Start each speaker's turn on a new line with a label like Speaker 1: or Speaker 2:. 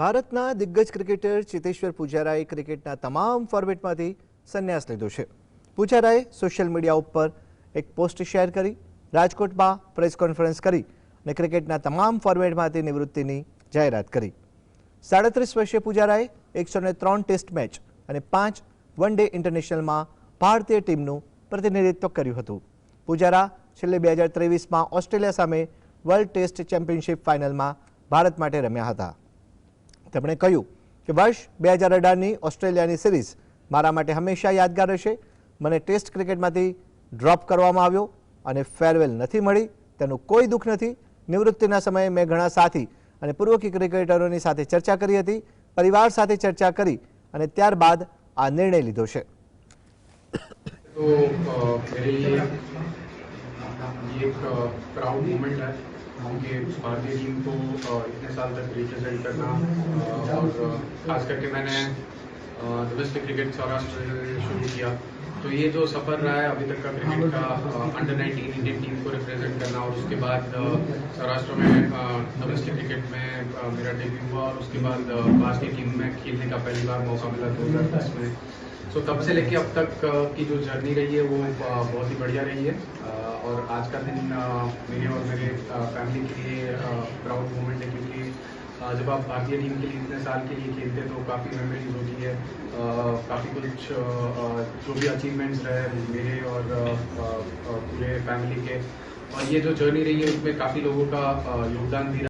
Speaker 1: ભારતના દિગ્ગજ ક્રિકેટર ચિતેશ્વર પૂજારાએ ક્રિકેટના તમામ ફોર્મેટમાંથી સંન્યાસ લઈ લીધો છે પૂજારાએ સોશિયલ મીડિયા ઉપર એક પોસ્ટ શેર કરી રાજકોટમાં પ્રેસ કોન્ફરન્સ કરી અને ક્રિકેટના તમામ ફોર્મેટમાંથી નિવૃત્તિની જાહેરાત કરી 37 વર્ષે પૂજારાએ 103 ટેસ્ટ મેચ અને 5 વનડે ઇન્ટરનેશનલમાં ભારતીય ટીમનું પ્રતિનિધિત્વ કર્યું હતું પૂજારા છેલ્લે 2023 માં ઓસ્ટ્રેલિયા સામે વર્લ્ડ ટેસ્ટ ચેમ્પિયનશિપ ફાઇનલમાં ભારત માટે રમ્યા હતા તેમણે કહ્યું કે વર્ષ બે હજાર અઢારની ઓસ્ટ્રેલિયાની સિરીઝ મારા માટે હંમેશા યાદગાર રહેશે મને ટેસ્ટ ક્રિકેટમાંથી ડ્રોપ કરવામાં આવ્યો અને ફેરવેલ નથી મળી તેનું કોઈ દુઃખ નથી નિવૃત્તિના સમયે મેં ઘણા સાથી અને પૂર્વ ક્રિકેટરોની સાથે ચર્ચા કરી હતી પરિવાર સાથે ચર્ચા કરી અને ત્યારબાદ આ નિર્ણય લીધો છે
Speaker 2: ये एक प्राउड मोमेंट है क्योंकि भारतीय टीम को इतने साल तक रिप्रेजेंट करना और खास करके मैंने डोमेस्टिक क्रिकेट सौराष्ट्र शुरू किया तो ये जो सफ़र रहा है अभी तक का क्रिकेट का अंडर नाइनटीन इंडियन टीम को रिप्रेजेंट करना और उसके बाद सौराष्ट्र में डोमेस्टिक क्रिकेट में मेरा डेब्यू हुआ और उसके बाद भारतीय टीम में खेलने का पहली बार मौका मिला दो हज़ार दस में सो तो तब से लेके अब तक की जो जर्नी रही है वो बहुत ही बढ़िया रही है और आज का दिन मेरे और मेरे फैमिली के लिए प्राउड मोमेंट है क्योंकि जब आप भारतीय टीम के लिए इतने साल के लिए खेलते हैं तो काफ़ी मेमोरीज होती है काफ़ी कुछ जो भी अचीवमेंट्स रहे मेरे और पूरे फैमिली के और ये जो जर्नी रही है उसमें काफ़ी लोगों का योगदान भी